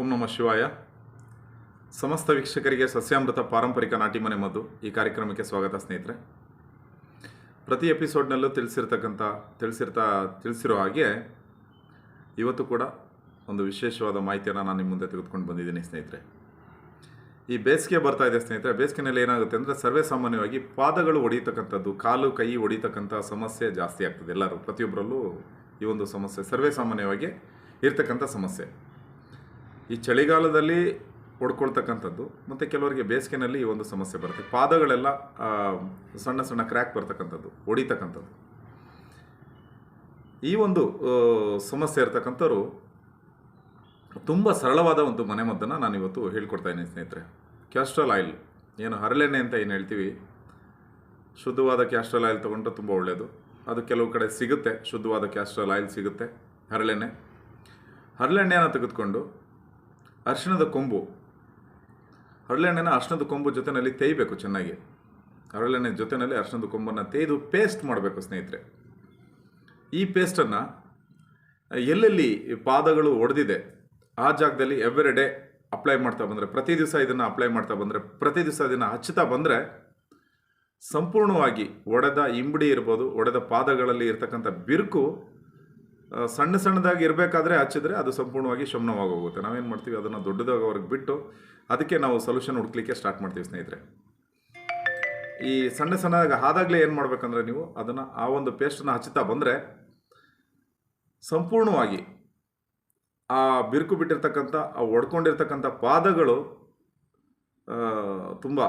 ಓಂ ನಮಃ ಶಿವಾಯ. ಸಮಸ್ತ ವೀಕ್ಷಕರಿಗೆ ಸಸ್ಯಾಮೃತ ಪಾರಂಪರಿಕ ನಾಟಿ ಮನೆ ಮದ್ದು. ಈ ಕಾರ್ಯಕ್ರಮಕ್ಕೆ ಸ್ವಾಗತ ಸ್ನೇಹಿತರೆ. ಪ್ರತಿ ಎಪಿಸೋಡ್ನಲ್ಲೂ ತಿಳಿಸಿರ್ತಕ್ಕಂಥ, ತಿಳಿಸಿರ್ತಾ, ತಿಳಿಸಿರೋ ಹಾಗೆ ಇವತ್ತು ಕೂಡ ಒಂದು ವಿಶೇಷವಾದ ಮಾಹಿತಿಯನ್ನು ನಾನು ನಿಮ್ಮ ಮುಂದೆ ತೆಗೆದುಕೊಂಡು ಬಂದಿದ್ದೀನಿ ಸ್ನೇಹಿತರೆ. ಈ ಬೇಸಿಗೆ ಬರ್ತಾ ಇದೆ ಸ್ನೇಹಿತರೆ. ಬೇಸಿಗೆನಲ್ಲಿ ಏನಾಗುತ್ತೆ ಅಂದರೆ ಸರ್ವೇ ಸಾಮಾನ್ಯವಾಗಿ ಪಾದಗಳು ಒಡೆಯತಕ್ಕಂಥದ್ದು, ಕಾಲು, ಕೈ ಹೊಡಿತಕ್ಕಂಥ ಸಮಸ್ಯೆ ಜಾಸ್ತಿ ಆಗ್ತದೆ. ಎಲ್ಲರೂ ಪ್ರತಿಯೊಬ್ಬರಲ್ಲೂ ಈ ಒಂದು ಸಮಸ್ಯೆ ಸರ್ವೇ ಸಾಮಾನ್ಯವಾಗಿ ಇರ್ತಕ್ಕಂಥ ಸಮಸ್ಯೆ. ಈ ಚಳಿಗಾಲದಲ್ಲಿ ಹೊಡ್ಕೊಳ್ತಕ್ಕಂಥದ್ದು ಮತ್ತು ಕೆಲವರಿಗೆ ಬೇಸಿಗೆನಲ್ಲಿ ಈ ಒಂದು ಸಮಸ್ಯೆ ಬರುತ್ತೆ. ಪಾದಗಳೆಲ್ಲ ಸಣ್ಣ ಸಣ್ಣ ಕ್ರ್ಯಾಕ್ ಬರ್ತಕ್ಕಂಥದ್ದು ಹೊಡಿತಕ್ಕಂಥದ್ದು ಈ ಒಂದು ಸಮಸ್ಯೆ ಇರ್ತಕ್ಕಂಥವ್ರು ತುಂಬ ಸರಳವಾದ ಒಂದು ಮನೆಮದ್ದನ್ನು ನಾನು ಇವತ್ತು ಹೇಳ್ಕೊಡ್ತಾ ಇದ್ದೀನಿ ಸ್ನೇಹಿತರೆ. ಕ್ಯಾಸ್ಟ್ರಲ್ ಆಯಿಲ್ ಏನು ಹರಳೆಣ್ಣೆ ಅಂತ ಏನು ಹೇಳ್ತೀವಿ? ಶುದ್ಧವಾದ ಕ್ಯಾಸ್ಟ್ರಲ್ ಆಯಿಲ್ ತೊಗೊಂಡ್ರೆ ತುಂಬ ಒಳ್ಳೆಯದು ಅದು ಕೆಲವು ಕಡೆ ಸಿಗುತ್ತೆ, ಶುದ್ಧವಾದ ಕ್ಯಾಸ್ಟ್ರಲ್ ಆಯಿಲ್ ಸಿಗುತ್ತೆ, ಹರಳೆಣ್ಣೆ. ಹರಳೆಣ್ಣೆಯನ್ನು ತೆಗೆದುಕೊಂಡು ಅರಿಶಿಣದ ಕೊಂಬು. ಹರಳೆಣ್ಣೆನ ಅರಿಶಿಣದ ಕೊಂಬು ಜೊತೆಯಲ್ಲಿ ತೇಯ್ಬೇಕು ಚೆನ್ನಾಗಿ. ಹರಳೆಣ್ಣೆ ಜೊತೆಯಲ್ಲಿ ಅರಿಶಿಣದ ಕೊಂಬನ್ನು ತೇಯ್ದು ಪೇಸ್ಟ್ ಮಾಡಬೇಕು ಸ್ನೇಹಿತರೆ. ಈ ಪೇಸ್ಟನ್ನು ಎಲ್ಲೆಲ್ಲಿ ಪಾದಗಳು ಒಡೆದಿದೆ, ಆ ಜಾಗದಲ್ಲಿ ಎವ್ರಿ ಡೇ ಅಪ್ಲೈ ಮಾಡ್ತಾ ಬಂದರೆ, ಪ್ರತಿ ದಿವಸ ಇದನ್ನು ಅಪ್ಲೈ ಮಾಡ್ತಾ ಬಂದರೆ, ಪ್ರತಿ ದಿವಸ ಇದನ್ನು ಹಚ್ಚುತ್ತಾ ಬಂದರೆ ಸಂಪೂರ್ಣವಾಗಿ ಒಡೆದ ಇಂಬಡಿ ಇರ್ಬೋದು, ಒಡೆದ ಪಾದಗಳಲ್ಲಿ ಇರ್ತಕ್ಕಂಥ ಬಿರುಕು ಸಣ್ಣ ಸಣ್ಣದಾಗಿ ಇರಬೇಕಾದ್ರೆ ಹಚ್ಚಿದ್ರೆ ಅದು ಸಂಪೂರ್ಣವಾಗಿ ಶಮನವಾಗಿ ಹೋಗುತ್ತೆ ನಾವೇನು ಮಾಡ್ತೀವಿ? ಅದನ್ನು ದೊಡ್ಡದಾಗೋವರೆಗೆ ಬಿಟ್ಟು ಅದಕ್ಕೆ ನಾವು ಸೊಲ್ಯೂಷನ್ ಹುಡ್ಕಲಿಕ್ಕೆ ಸ್ಟಾರ್ಟ್ ಮಾಡ್ತೀವಿ ಸ್ನೇಹಿತರೆ. ಈ ಸಣ್ಣ ಸಣ್ಣದಾಗ ಆದಾಗಲೇ ಏನು ಮಾಡಬೇಕಂದ್ರೆ ನೀವು ಅದನ್ನು ಆ ಒಂದು ಪೇಸ್ಟನ್ನು ಹಚ್ಚುತ್ತಾ ಬಂದರೆ ಸಂಪೂರ್ಣವಾಗಿ ಆ ಬಿರುಕು ಬಿಟ್ಟಿರ್ತಕ್ಕಂಥ, ಆ ಒಡ್ಕೊಂಡಿರ್ತಕ್ಕಂಥ ಪಾದಗಳು ತುಂಬ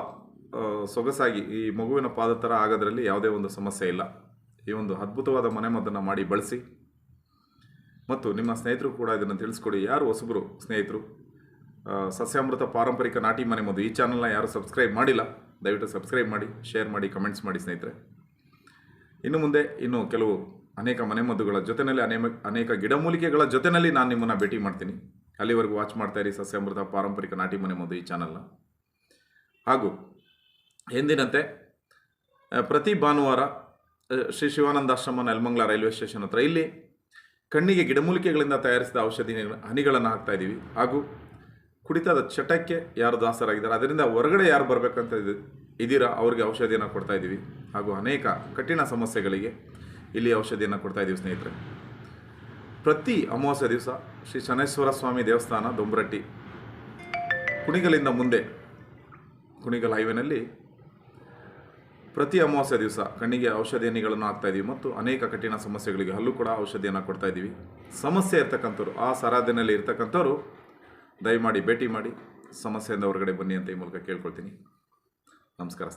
ಸೊಗಸಾಗಿ ಈ ಮಗುವಿನ ಪಾದ ಥರ ಆಗೋದ್ರಲ್ಲಿ ಯಾವುದೇ ಒಂದು ಸಮಸ್ಯೆ ಇಲ್ಲ. ಈ ಒಂದು ಅದ್ಭುತವಾದ ಮನೆಮದ್ದನ್ನು ಮಾಡಿ ಬಳಸಿ. ಮತ್ತು ನಿಮ್ಮ ಸ್ನೇಹಿತರು ಕೂಡ ಇದನ್ನು ತಿಳಿಸ್ಕೊಡಿ. ಯಾರು ಹೊಸಬರು ಸ್ನೇಹಿತರು? ಸಸ್ಯಾಮೃತ ಪಾರಂಪರಿಕ ನಾಟಿ ಮನೆ ಮದ್ದು ಈ ಚಾನಲ್ನ ಯಾರು ಸಬ್ಸ್ಕ್ರೈಬ್ ಮಾಡಿಲ್ಲ, ದಯವಿಟ್ಟು ಸಬ್ಸ್ಕ್ರೈಬ್ ಮಾಡಿ ಶೇರ್ ಮಾಡಿ ಕಮೆಂಟ್ಸ್ ಮಾಡಿ ಸ್ನೇಹಿತರೆ. ಇನ್ನು ಮುಂದೆ, ಇನ್ನು ಕೆಲವು ಅನೇಕ ಮನೆಮದ್ದುಗಳ ಜೊತೆಯಲ್ಲಿ ಅನೇಕ ಅನೇಕ ಗಿಡಮೂಲಿಕೆಗಳ ಜೊತೆಯಲ್ಲಿ ನಾನು ನಿಮ್ಮನ್ನು ಭೇಟಿ ಮಾಡ್ತೀನಿ. ಅಲ್ಲಿವರೆಗೂ ವಾಚ್ ಮಾಡ್ತಾ ಇರಿ ಸಸ್ಯಾಮೃತ ಪಾರಂಪರಿಕ ನಾಟಿ ಮನೆ ಮದ್ದು ಈ ಚಾನಲ್ನ ಹಾಗೂ ಎಂದಿನಂತೆ ಪ್ರತಿ ಭಾನುವಾರ ಶ್ರೀ ಶಿವಾನಂದಾಶ್ರಮ ನೆಲಮಂಗಲ ರೈಲ್ವೆ ಸ್ಟೇಷನ್ ಹತ್ರ ಇಲ್ಲಿ ಕಣ್ಣಿಗೆ ಗಿಡಮೂಲಿಕೆಗಳಿಂದ ತಯಾರಿಸಿದ ಔಷಧಿ ಹನಿಗಳನ್ನು ಹಾಕ್ತಾ ಇದ್ದೀವಿ ಹಾಗೂ ಕುಡಿತದ ಚಟಕ್ಕೆ ಯಾರು ದಾಸರಾಗಿದ್ದಾರೆ. ಅದರಿಂದ ಹೊರಗಡೆ ಯಾರು ಬರಬೇಕಂತ ಇದು, ಇದ್ದೀರಾ, ಅವ್ರಿಗೆ ಔಷಧಿಯನ್ನು ಕೊಡ್ತಾ ಇದ್ದೀವಿ ಹಾಗೂ ಅನೇಕ ಕಠಿಣ ಸಮಸ್ಯೆಗಳಿಗೆ ಇಲ್ಲಿ ಔಷಧಿಯನ್ನು ಕೊಡ್ತಾ ಇದ್ದೀವಿ ಸ್ನೇಹಿತರೆ. ಪ್ರತಿ ಅಮಾವಾಸ್ಯ ದಿವಸ ಶ್ರೀ ಶನೇಶ್ವರ ಸ್ವಾಮಿ ದೇವಸ್ಥಾನ, ದೊಂಬರಟ್ಟಿ. ಕುಣಿಗಲಿಂದ ಮುಂದೆ ಕುಣಿಗಲ್ ಹೈವೇನಲ್ಲಿ ಪ್ರತಿ ಅಮಾವಾಸ್ಯ ದಿವಸ ಕಣ್ಣಿಗೆ ಔಷಧಿ ಎಣ್ಣೆಗಳನ್ನು ಹಾಕ್ತಾ ಇದ್ದೀವಿ ಮತ್ತು ಅನೇಕ ಕಠಿಣ ಸಮಸ್ಯೆಗಳಿಗೆ ಹಲ್ಲು ಕೂಡ ಔಷಧಿಯನ್ನು ಕೊಡ್ತಾ ಇದ್ದೀವಿ ಸಮಸ್ಯೆ ಇರ್ತಕ್ಕಂಥವ್ರು, ಆ ಸರಾಧನೆಯಲ್ಲಿ ಇರ್ತಕ್ಕಂಥವ್ರು ದಯಮಾಡಿ ಭೇಟಿ ಮಾಡಿ, ಸಮಸ್ಯೆಯಿಂದ ಹೊರಗಡೆ ಬನ್ನಿ ಅಂತ ಈ ಮೂಲಕ ಕೇಳ್ಕೊಳ್ತೀನಿ. ನಮಸ್ಕಾರ